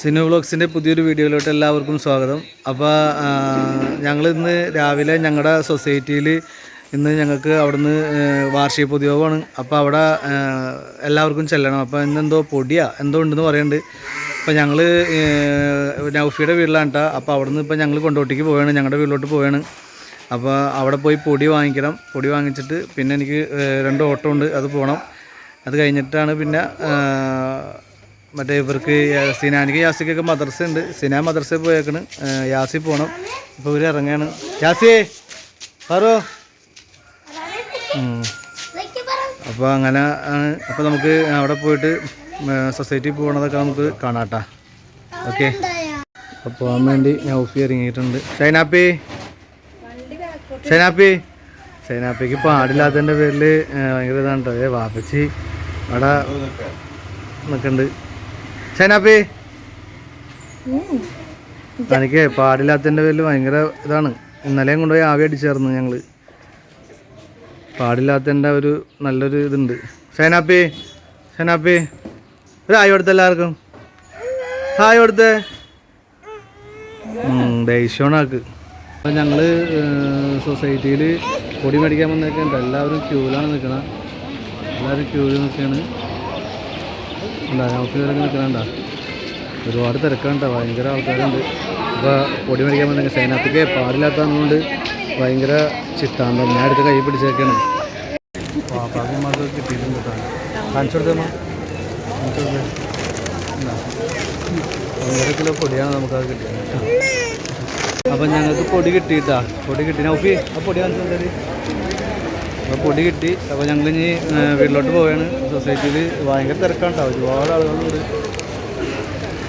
സിനു വ്ളോഗ്സിന്റെ പുതിയൊരു വീഡിയോയിലോട്ട് എല്ലാവർക്കും സ്വാഗതം. അപ്പോൾ ഞങ്ങൾ ഇന്ന് രാവിലെ ഞങ്ങളുടെ സൊസൈറ്റിയിൽ ഇന്ന് ഞങ്ങൾക്ക് അവിടുന്ന് വാർഷിക പൊതുയോഗമാണ് അപ്പോൾ അവിടെ എല്ലാവർക്കും ചെല്ലണം. അപ്പോൾ ഇന്നെന്തോ പൊടിയാ എന്തോ ഉണ്ടെന്ന് പറയുന്നുണ്ട് അപ്പോൾ ഞങ്ങൾ നൗഫിയുടെ വീട്ടിലാണ് കേട്ടോ അപ്പോൾ അവിടുന്ന് ഇപ്പോൾ ഞങ്ങൾ കൊണ്ടോട്ടിക്ക് പോവുകയാണ് ഞങ്ങളുടെ വീട്ടിലോട്ട് പോവുകയാണ് അപ്പോൾ അവിടെ പോയി പൊടി വാങ്ങിക്കണം. പൊടി വാങ്ങിച്ചിട്ട് പിന്നെ എനിക്ക് രണ്ട് ഓട്ടോ ഉണ്ട് അത് പോകണം അത് കഴിഞ്ഞിട്ടാണ് പിന്നെ മറ്റേ ഇവർക്ക് സിനാനിക്ക് യാസിക്കൊക്കെ മദർസ ഉണ്ട്. സിനാ മദർസയിൽ പോയേക്കണ്. യാസി പോകണം ഇപ്പോൾ ഇവർ ഇറങ്ങാണ്. യാസിയേ പറോ. അപ്പോൾ അങ്ങനെ ആണ്. അപ്പോൾ നമുക്ക് അവിടെ പോയിട്ട് സൊസൈറ്റി പോകണതൊക്കെ നമുക്ക് കാണാട്ടാ. ഓക്കെ. അപ്പോൾ പോകാൻ വേണ്ടി നൗഫി ഇറങ്ങിയിട്ടുണ്ട്. ഷൈനാപ്പി. ഷൈനാപ്പി. ഷൈനാപ്പിക്ക് പാടില്ലാത്തതിന്റെ പേരിൽ ഭയങ്കര ഇതാണ് കേട്ടോ ഏ വാപ്പച്ചി അവിടെ നിൽക്കുന്നുണ്ട് ഷൈനാപ്പി തനിക്ക് പാടില്ലാത്തതിന്റെ പേരിൽ ഭയങ്കര ഇതാണ്. ഇന്നലെയും കൊണ്ടുപോയി ആവി അടിച്ചായിരുന്നു ഞങ്ങൾ പാടില്ലാത്തതിന്റെ ഒരു നല്ലൊരു ഇതുണ്ട്. ഷൈനാപ്പി ഷൈനാപ്പി ഒരു ആയി കൊടുത്ത എല്ലാവർക്കും. ഹായ് കൊടുത്തേ. ദേഷ്യോണാക്ക്. അപ്പം ഞങ്ങൾ സൊസൈറ്റിയിൽ പൊടി മേടിക്കാൻ വന്നേക്കുന്നുണ്ട് എല്ലാവരും ക്യൂവിലാണ് നിൽക്കണം എല്ലാവരും ക്യൂവിൽ നിൽക്കുകയാണ് ഉണ്ടാ നമുക്ക് ഇവരൊക്കെ നിൽക്കണണ്ട ഒരുപാട് തിരക്കണ്ട ഭയങ്കര ആൾക്കാരുണ്ട്. അപ്പോൾ പൊടി മേടിക്കാൻ വന്നേക്കുക സൈനാത്തിക്ക് പാടില്ലാത്തതുകൊണ്ട് ഭയങ്കര ചിത്താന്തം. ഞാൻ എടുത്ത് കൈ പിടിച്ചേക്കാണ്. പാപ്പാക്കന്മാർക്ക് കിട്ടിയിട്ടുണ്ട് കേട്ടോ. ഒന്നര കിലോ പൊടിയാണ് നമുക്കത് കിട്ടിയത് കേട്ടോ അപ്പം ഞങ്ങൾക്ക് പൊടി കിട്ടിയിട്ടാ. പൊടി കിട്ടി. ഓക്കെ ആ പൊടി കാണിച്ചു അപ്പോൾ പൊടി കിട്ടി. അപ്പോൾ ഞങ്ങൾ ഇനി വീട്ടിലോട്ട് പോവുകയാണ് സൊസൈറ്റിയിൽ ഭയങ്കര തിരക്കാണ് കേട്ടോ. ഒരുപാട് ആളുകളുണ്ട്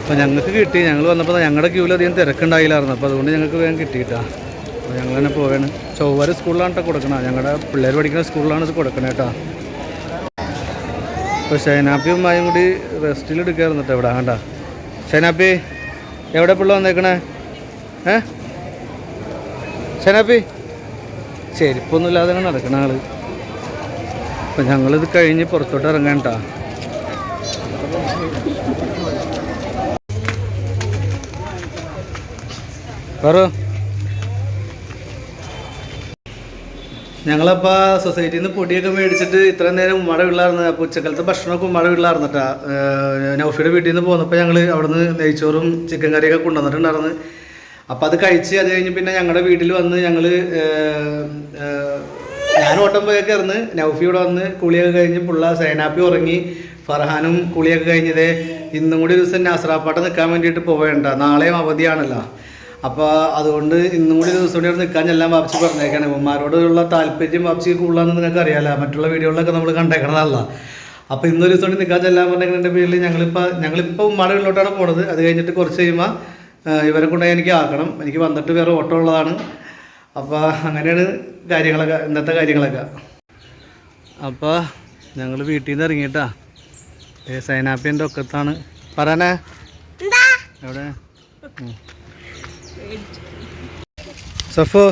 അപ്പോൾ ഞങ്ങൾക്ക് കിട്ടി. ഞങ്ങൾ വന്നപ്പോൾ ഞങ്ങളുടെ ക്യൂവിൽ അധികം തിരക്കുണ്ടായില്ലായിരുന്നു. അപ്പോൾ അതുകൊണ്ട് ഞങ്ങൾക്ക് വേഗം കിട്ടിയിട്ടാ അപ്പോൾ ഞങ്ങൾ തന്നെ പോവുകയാണ് ചൊവ്വാര സ്കൂളിലാണ് കേട്ടോ കൊടുക്കണം. ഞങ്ങളുടെ പിള്ളേർ പഠിക്കുന്ന സ്കൂളിലാണ് കൊടുക്കണേ കേട്ടോ അപ്പോൾ ഷൈനാപ്പിയും മായും കൂടി റെസ്റ്റിൽ എടുക്കായിരുന്നു കേട്ടോ ഇവിടെ. വേണ്ട ഷൈനാപ്പി എവിടെ പിള്ള വന്നേക്കണേ? ഏ? ഷൈനാപ്പി? ചെരുപ്പൊന്നുമില്ലാതെ നടക്കണ ആൾ. അപ്പം ഞങ്ങളിത് കഴിഞ്ഞ് പുറത്തോട്ട് ഇറങ്ങണ്ട പറ. ഞങ്ങളപ്പോൾ സൊസൈറ്റിയിൽ നിന്ന് പൊടിയൊക്കെ മേടിച്ചിട്ട് ഇത്ര നേരം ഉമ്മയുടെ വീട്ടിലായിരുന്നു. അപ്പോൾ ഉച്ചക്കാലത്തെ ഭക്ഷണമൊക്കെ ഉമ്മയുടെ വീട്ടിലായിരുന്നിട്ടാ നൗഫിയുടെ വീട്ടിൽ നിന്ന് പോന്നപ്പോൾ ഞങ്ങൾ അവിടുന്ന് നെയ്ച്ചോറും ചിക്കൻ കറിയൊക്കെ കൊണ്ടുവന്നിട്ടുണ്ടായിരുന്നു. അപ്പോൾ അത് കഴിച്ച് അത് കഴിഞ്ഞ് പിന്നെ ഞങ്ങളുടെ വീട്ടിൽ വന്ന് ഞങ്ങൾ ഞാൻ ഓട്ടം പോയൊക്കെ ഇറന്ന് ഇവിടെ വന്ന് കുളിയൊക്കെ കഴിഞ്ഞ് പുള്ള സൈനാപ്പി ഉറങ്ങി ഫർഹാനും കുളിയൊക്കെ കഴിഞ്ഞത് ഇന്നും കൂടി ഒരു ദിവസം നാസറാപ്പാട്ട് നിൽക്കാൻ വേണ്ടിയിട്ട് പോവേണ്ട. നാളെയും അവധിയാണല്ലോ. അപ്പോൾ അതുകൊണ്ട് ഇന്നും കൂടി ദിവസം കൂടി നിൽക്കാൻ എല്ലാം വാപ്പിച്ച് പറഞ്ഞേക്കാണ്. ഉമ്മാരോടുള്ള താല്പര്യം വാപ്പിച്ച് കൂടുതലാണെന്ന് നിങ്ങൾക്ക് അറിയാലോ മറ്റുള്ള വീഡിയോകളിലൊക്കെ നമ്മൾ കണ്ടേക്കണതല്ല. അപ്പോൾ ഇന്നൊരു ദിവസം കൂടി നിൽക്കാൻ ചെല്ലാൻ പറഞ്ഞതിന്റെ പേരിൽ ഞങ്ങളിപ്പോൾ ഞങ്ങളിപ്പോൾ ഉമ്മാടെ വീട്ടിലോട്ടാണ് പോണത്. അത് കഴിഞ്ഞിട്ട് കുറച്ച് കഴിയുമ്പോൾ ഇവരെ കൊണ്ടുപോയി എനിക്ക് ആക്കണം. എനിക്ക് വന്നിട്ട് വേറെ ഓട്ടം ഉള്ളതാണ്. അപ്പോൾ അങ്ങനെയാണ് കാര്യങ്ങളൊക്കെ ഇന്നത്തെ കാര്യങ്ങളൊക്കെ. അപ്പോൾ ഞങ്ങൾ വീട്ടിൽ നിന്ന് ഇറങ്ങിയിട്ടാ ഏ സൈനാപ്പിന്റെ ഒക്കത്താണ് പറയാനേ എവിടെ. സഫു.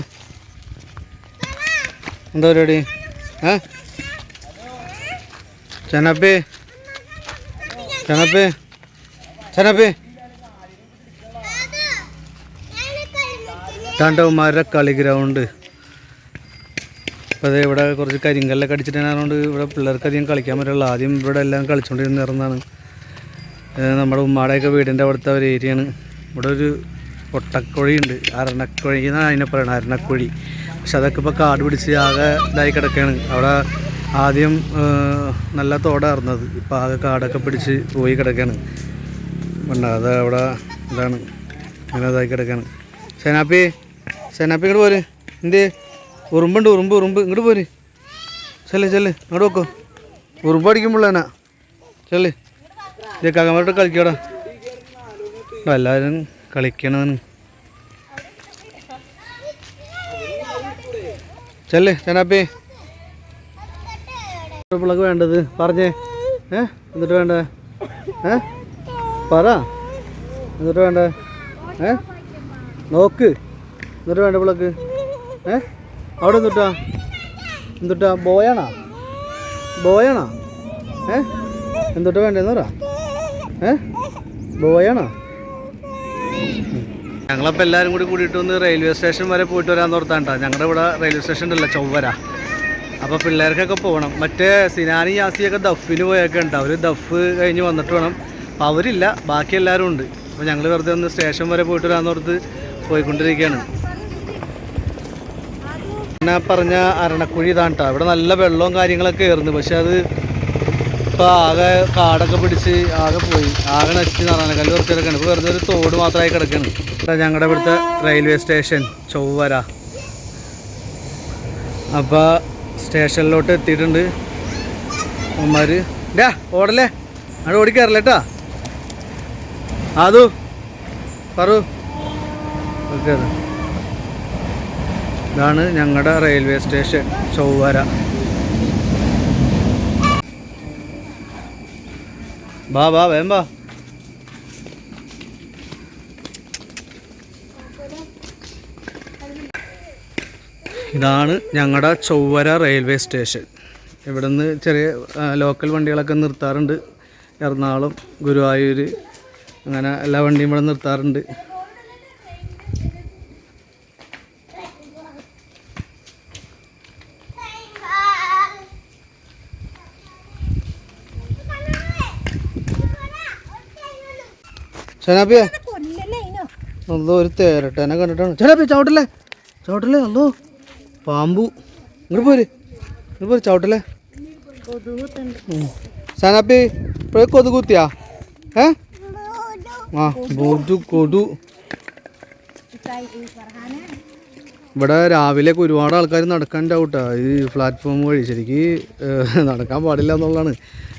എന്താ പരിപാടി? ഏ? ചനപ്പേ. ചനപ്പേ. ചനപ്പി. താണ്ടവന്മാരുടെ കളി ഗ്രൗണ്ട്. അപ്പോൾ അത് ഇവിടെ കുറച്ച് കരിങ്കല്ലൊക്കെ അടിച്ചിട്ടായതുകൊണ്ട് ഇവിടെ പിള്ളേർക്ക് അധികം കളിക്കാൻ പറ്റുള്ളൂ ആദ്യം ഇവിടെ എല്ലാം കളിച്ചുകൊണ്ടിരുന്നിരുന്നതാണ് നമ്മുടെ ഉമ്മാടെയൊക്കെ വീടിന്റെ അവിടുത്തെ ഒരു ഏരിയയാണ്. ഇവിടെ ഒരു ഒട്ടക്കുഴിയുണ്ട്. അരണക്കുഴി എന്നാണ് അതിനെ പറയുന്നത് അരണക്കുഴി. പക്ഷെ അതൊക്കെ ഇപ്പോൾ കാട് പിടിച്ച് ആകെ ഇതായി കിടക്കുകയാണ് അവിടെ ആദ്യം നല്ല തോടായിരുന്നത് ഇപ്പോൾ ആകെ കാടൊക്കെ പിടിച്ച് പോയി കിടക്കുകയാണ് വേണ്ട അത് അവിടെ ഇതാണ്. അങ്ങനെ ഇതായി കിടക്കുകയാണ് സേനാപ്പി സേനാപ്പി ഇങ്ങോട്ട് പോര്. എന്ത്? ഉറുമ്പുണ്ട് ഉറുമ്പ് ഉറുമ്പ്. ഇങ്ങോട്ട് പോര്. ചെല്ല് ചെല്ല്. ഇങ്ങോട്ട് വെക്കോ ഉറുമ്പ് അടിക്കുമ്പോഴാ ചെല്ല്. ഇത് കകമാരോട്ട് കളിക്കടാ. എല്ലാവരും കളിക്കണമെന്ന് ചെല്ല് ചേനാപ്പി പിള്ളക്ക് വേണ്ടത്. പറഞ്ഞേ. ഏ? എന്നിട്ട് വേണ്ടേ? ഏ? പറ. എന്നിട്ട് വേണ്ടേ? ഏ? നോക്ക്. എന്നിട്ട് വേണ്ട പിള്ളക്ക് ഏ? അവിടെ എന്തുട്ടാ എന്തുട്ടാ ബോയാണോ? ബോയാണോ? ഏ? എന്തുട്ടാ വേണ്ടതെന്ന് പറ. ഏ? ബോയാണോ? ഞങ്ങളപ്പോൾ എല്ലാവരും കൂടി കൂടിയിട്ട് ഒന്ന് റെയിൽവേ സ്റ്റേഷൻ വരെ പോയിട്ട് വരാൻ ഓർത്താണ്ടാ. ഞങ്ങളുടെ ഇവിടെ റെയിൽവേ സ്റ്റേഷൻ ഉണ്ടല്ലോ ചൊവ്വര. അപ്പോൾ പിള്ളേർക്കൊക്കെ പോകണം. മറ്റേ സിനാനി യാസിയൊക്കെ ദഫിന് പോയൊക്കെ ഉണ്ട്. അവർ ദഫ് കഴിഞ്ഞ് വന്നിട്ട് വേണം. അപ്പോൾ അവരില്ല ബാക്കി എല്ലാവരും ഉണ്ട്. അപ്പോൾ ഞങ്ങൾ വെറുതെ ഒന്ന് സ്റ്റേഷൻ വരെ പോയിട്ട് വരാൻ തോർത്ത് പോയിക്കൊണ്ടിരിക്കുകയാണ് പിന്നെ പറഞ്ഞ അരണക്കുഴി ഇതാണ് ഇവിടെ നല്ല വെള്ളവും കാര്യങ്ങളൊക്കെ ആയിരുന്നു. പക്ഷെ അത് ഇപ്പോൾ ആകെ കാടൊക്കെ പിടിച്ച് ആകെ പോയി. ആകെ നശിച്ച് നാരായണക്കല്ല് കല്ല് കുറച്ച് കിടക്കണം ഇപ്പോൾ വെറുതെ ഒരു തോട് മാത്രമായി കിടക്കണം. ഞങ്ങളുടെ ഇവിടുത്തെ റെയിൽവേ സ്റ്റേഷൻ ചൊവ്വര. അപ്പോൾ സ്റ്റേഷനിലോട്ട് എത്തിയിട്ടുണ്ട് അമ്മമാർ ഡാ ഓടല്ലേ? അവിടെ ഓടിക്കാറില്ല കേട്ടാ ആദു പറു. ഓക്കെ ഇതാണ് ഞങ്ങളുടെ റെയിൽവേ സ്റ്റേഷൻ ചൊവ്വര. ബാ ബാ വേം ബാ. ഇതാണ് ഞങ്ങളുടെ ചൊവ്വര റെയിൽവേ സ്റ്റേഷൻ ഇവിടെ നിന്ന് ചെറിയ ലോക്കൽ വണ്ടികളൊക്കെ നിർത്താറുണ്ട്. എറണാകുളം ഗുരുവായൂർ അങ്ങനെ എല്ലാ വണ്ടിയും ഇവിടെ നിർത്താറുണ്ട്. ഷനാപ്പിയെ അല്ലോ ഒരു തേരട്ടനെ കണ്ടിട്ടാണ്. ചേട്ടാ ചവിട്ടല്ലേ? ചവിട്ടല്ലേ? അല്ലോ പാമ്പു. ഇങ്ങോട്ട് പോര്. ഇങ്ങോട്ട് പോര് ചവിട്ടല്ലേ? സനാപ്പി ഇപ്പോഴേ കൊതു കുത്തിയാ? ഏ? ആ ബോധു കൊതു. ഇവിടെ രാവിലെയൊക്കെ ഒരുപാട് ആൾക്കാർ നടക്കാൻ ഡൗട്ടാ ഈ പ്ലാറ്റ്ഫോം വഴി ശരിക്ക് നടക്കാൻ പാടില്ല എന്നുള്ളതാണ്.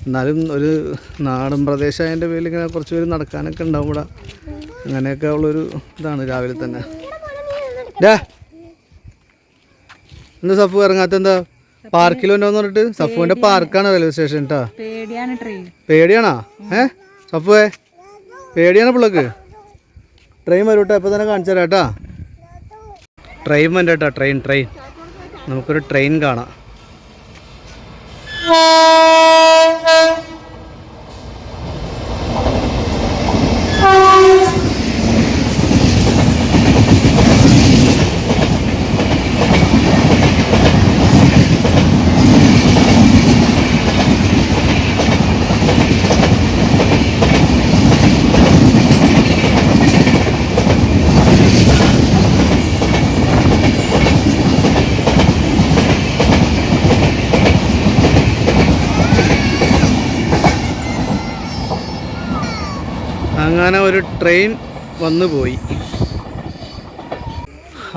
എന്നാലും ഒരു നാടൻ പ്രദേശമായതിന്റെ പേരിൽ ഇങ്ങനെ കുറച്ച് പേര് നടക്കാനൊക്കെ ഉണ്ടാവും ഇവിടെ. അങ്ങനെയൊക്കെ ഉള്ളൊരു ഇതാണ് രാവിലെ തന്നെ. ഡാ എന്താ സഫു ഇറങ്ങാത്ത എന്താ? പാർക്കിൽ പാർക്കിലുണ്ടോന്ന് പറഞ്ഞിട്ട്? സഫുവിന്റെ പാർക്കാണ് റെയിൽവേ സ്റ്റേഷൻ കേട്ടാ പേടിയാണ് ട്രെയിൻ പേടിയാണോ? ഏ? സഫുവേ? പേടിയാണ് പിള്ളക്ക്. ട്രെയിൻ വരൂട്ടോ. ഇപ്പൊ തന്നെ കാണിച്ചു തരാം കേട്ടാ ട്രെയിൻ കേട്ടോ ട്രെയിൻ ട്രെയിൻ നമുക്കൊരു ട്രെയിൻ കാണാം. അങ്ങനെ ഒരു ട്രെയിൻ വന്നു പോയി.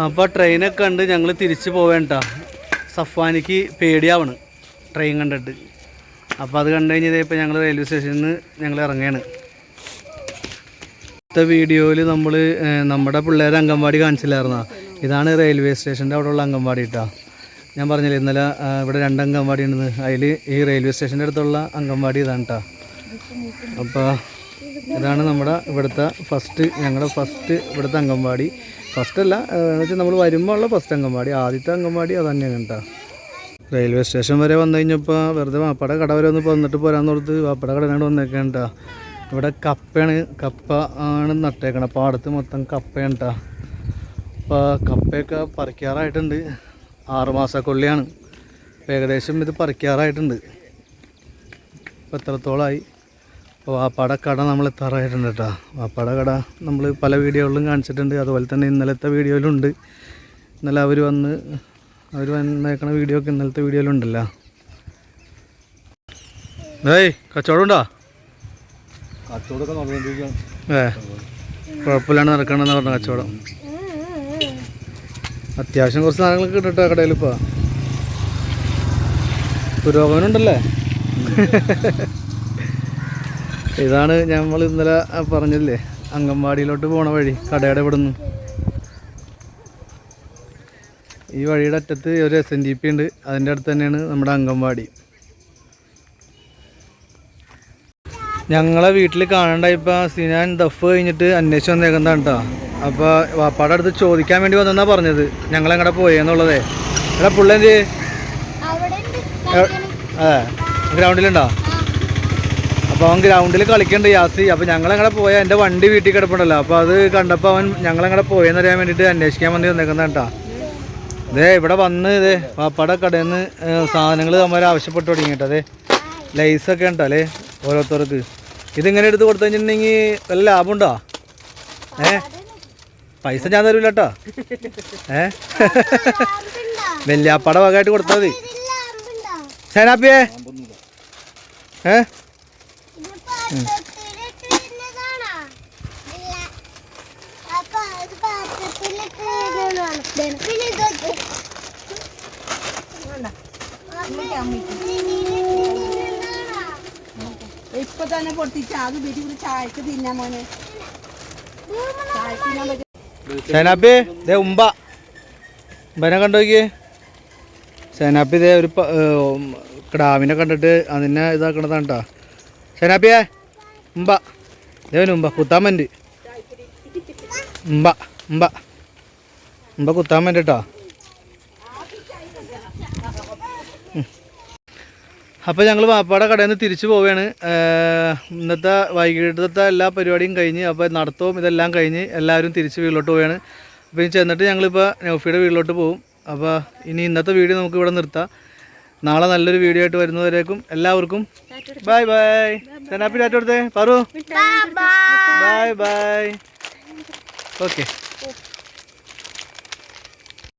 അപ്പോൾ ട്രെയിനൊക്കെ കണ്ട് ഞങ്ങൾ തിരിച്ചു പോവേണ്ട സഫാനിക്ക് പേടിയാവണ് ട്രെയിൻ കണ്ടിട്ട്. അപ്പോൾ അത് കണ്ടു കഴിഞ്ഞാൽ ഇപ്പോൾ ഞങ്ങൾ റെയിൽവേ സ്റ്റേഷനിൽ നിന്ന് ഞങ്ങൾ ഇറങ്ങുകയാണ് അടുത്ത വീഡിയോയിൽ നമ്മൾ നമ്മുടെ പിള്ളേരെ അംഗൻവാടി കാണിച്ചില്ലായിരുന്നോ? ഇതാണ് റെയിൽവേ സ്റ്റേഷന്റെ അവിടെയുള്ള അംഗൻവാടി കേട്ടോ ഞാൻ പറഞ്ഞില്ലേ ഇന്നലെ ഇവിടെ രണ്ട് അംഗൻവാടി ഉണ്ടെന്ന്. അതിൽ ഈ റെയിൽവേ സ്റ്റേഷന്റെ അടുത്തുള്ള അംഗൻവാടി ഇതാണ് കേട്ടോ അപ്പോൾ ഇതാണ് നമ്മുടെ ഇവിടുത്തെ ഫസ്റ്റ് ഞങ്ങളുടെ ഫസ്റ്റ് ഇവിടുത്തെ അംഗൻവാടി. ഫസ്റ്റ് അല്ല എന്ന് വെച്ചാൽ നമ്മൾ വരുമ്പോൾ ഉള്ള ഫസ്റ്റ് അംഗൻവാടി. ആദ്യത്തെ അംഗൻവാടി അത് തന്നെയാണ് കേട്ടോ റെയിൽവേ സ്റ്റേഷൻ വരെ വന്നു കഴിഞ്ഞപ്പോൾ വെറുതെ വാപ്പട കട വരെ ഒന്ന് വന്നിട്ട് പോരാന്ന് ഓർത്ത് വാപ്പട കടനാണ്ട് വന്നേക്കാണ് കേട്ടോ ഇവിടെ കപ്പയാണ് കപ്പ ആണ് നട്ടേക്കണത്. പാടത്ത് മൊത്തം കപ്പയാണ് കേട്ടോ അപ്പോൾ കപ്പയൊക്കെ പറിക്കാറായിട്ടുണ്ട്. ആറുമാസക്കൊള്ളിയാണ് ഏകദേശം ഇത് പറിക്കാറായിട്ടുണ്ട്. ഇപ്പോൾ എത്രത്തോളമായി വാപ്പാടെ കട നമ്മൾ എത്താറായിട്ടുണ്ട് കേട്ടോ ആ കട നമ്മൾ പല വീഡിയോകളിലും കാണിച്ചിട്ടുണ്ട്. അതുപോലെ തന്നെ ഇന്നലത്തെ വീഡിയോയിലുണ്ട്. ഇന്നലെ അവർ വന്ന് അവർ വന്നേക്കണ വീഡിയോ ഒക്കെ ഇന്നലത്തെ വീഡിയോയിലുണ്ടല്ലോ. ഏയ് കച്ചവടം ഉണ്ടോ? കച്ചവടമൊക്കെ നടന്നുകൊണ്ടിരിക്കുകയാണ്. ഏ കുഴപ്പമില്ലാണ്ട് നടക്കണമെന്ന് പറഞ്ഞ കച്ചവടം. അത്യാവശ്യം കുറച്ച് സാധനങ്ങളൊക്കെ കിട്ടട്ടോ കടയിൽ ഇപ്പോൾ പുരോഗമനമുണ്ടല്ലേ ഇതാണ് നമ്മൾ ഇന്നലെ പറഞ്ഞില്ലേ അംഗൻവാടിയിലോട്ട് പോണ വഴി കടയുടെ ഇവിടെ നിന്ന് ഈ വഴിയുടെ അറ്റത്ത് ഒരു എസ് എൻ ഡി പി ഉണ്ട് അതിന്റെ അടുത്ത് തന്നെയാണ് നമ്മുടെ അംഗൻവാടി. ഞങ്ങളെ വീട്ടിൽ കാണണ്ട കാണണ്ടായിപ്പോൾ സിനാൻ ദഫ് കഴിഞ്ഞിട്ട് അന്വേഷിച്ച് വന്നേക്കുന്നതാണ് കേട്ടോ അപ്പോൾ വാപ്പാടെ അടുത്ത് ചോദിക്കാൻ വേണ്ടി വന്നെന്നാ പറഞ്ഞത്. ഞങ്ങളെങ്ങടെ പോയെന്നുള്ളതേ. എടാ പുള്ളി എന്ത് അവിടെ ഏ ഗ്രൗണ്ടിലുണ്ടോ? അപ്പോൾ അവൻ ഗ്രൗണ്ടിൽ കളിക്കുന്നുണ്ട് യാസി. അപ്പോൾ ഞങ്ങളങ്ങനെ പോയ എന്റെ വണ്ടി വീട്ടിൽ കിടപ്പുണ്ടല്ലോ. അപ്പോൾ അത് കണ്ടപ്പോൾ അവൻ ഞങ്ങളങ്ങനെ പോയെന്നറിയാൻ വേണ്ടിയിട്ട് അന്വേഷിക്കാൻ വേണ്ടി വന്നേക്കുന്ന കേട്ടോ. ഇതേ ഇവിടെ വന്ന് ഇതേ പാപ്പാടെ കടയിൽ നിന്ന് സാധനങ്ങൾ നമ്മൾ ആവശ്യപ്പെട്ട് തുടങ്ങിയിട്ട്. അതെ ലൈസൊക്കെ ഉണ്ടോ അല്ലേ? ഓരോരുത്തർക്ക്. ഇതിങ്ങനെ എടുത്ത് കൊടുത്തു കഴിഞ്ഞിട്ടുണ്ടെങ്കിൽ വല്ല ലാഭമുണ്ടോ ഏ? പൈസ ഞാൻ തരൂല കേട്ടോ. ഏ? വെല്ലിയാപ്പാടെ വകയായിട്ട് കൊടുത്താൽ മതി. സേനാപ്പിയേ ഏ? ഇപ്പൊ തന്നെ പൊട്ടിച്ച് അത് വീട്ടിൽ കൂടി ചായക്ക് തിന്നാ മോനെ. സേനാപ്പി ദേ ഉമ്പ ഉമ്പനെ കണ്ടോക്കിയേ സേനാപ്പി ഇതേ ഒരു കിടാവിനെ കണ്ടിട്ട് അതിനെ ഇതാക്കണതാണ് കേട്ടോ സേനാപ്പിയേ ഉമ്പ ദേവന് ഉമ്പ വേണ്ടി ഉമ്പ ഉമ്പ ഉമ്പ വേണ്ടി കേട്ടോ അപ്പോൾ ഞങ്ങൾ വാപ്പാടെ കടയിൽ നിന്ന് തിരിച്ചു പോവുകയാണ് ഇന്നത്തെ വൈകിട്ടത്തെ എല്ലാ പരിപാടിയും കഴിഞ്ഞ് അപ്പോൾ നടത്തവും ഇതെല്ലാം കഴിഞ്ഞ് എല്ലാവരും തിരിച്ച് വീട്ടിലോട്ട് പോവുകയാണ് അപ്പോൾ ഇനി ചെന്നിട്ട് ഞങ്ങളിപ്പോൾ നൗഫിയുടെ വീട്ടിലോട്ട് പോകും അപ്പോൾ ഇനി ഇന്നത്തെ വീഡിയോ നമുക്ക് ഇവിടെ നിർത്താം. നാളെ നല്ലൊരു വീഡിയോ ആയിട്ട് വരുന്നവരേക്കും എല്ലാവർക്കും ബൈ ബൈ സെനാപ്പി ടാറ്റ കൊടുത്തേ. പറു. By bye okay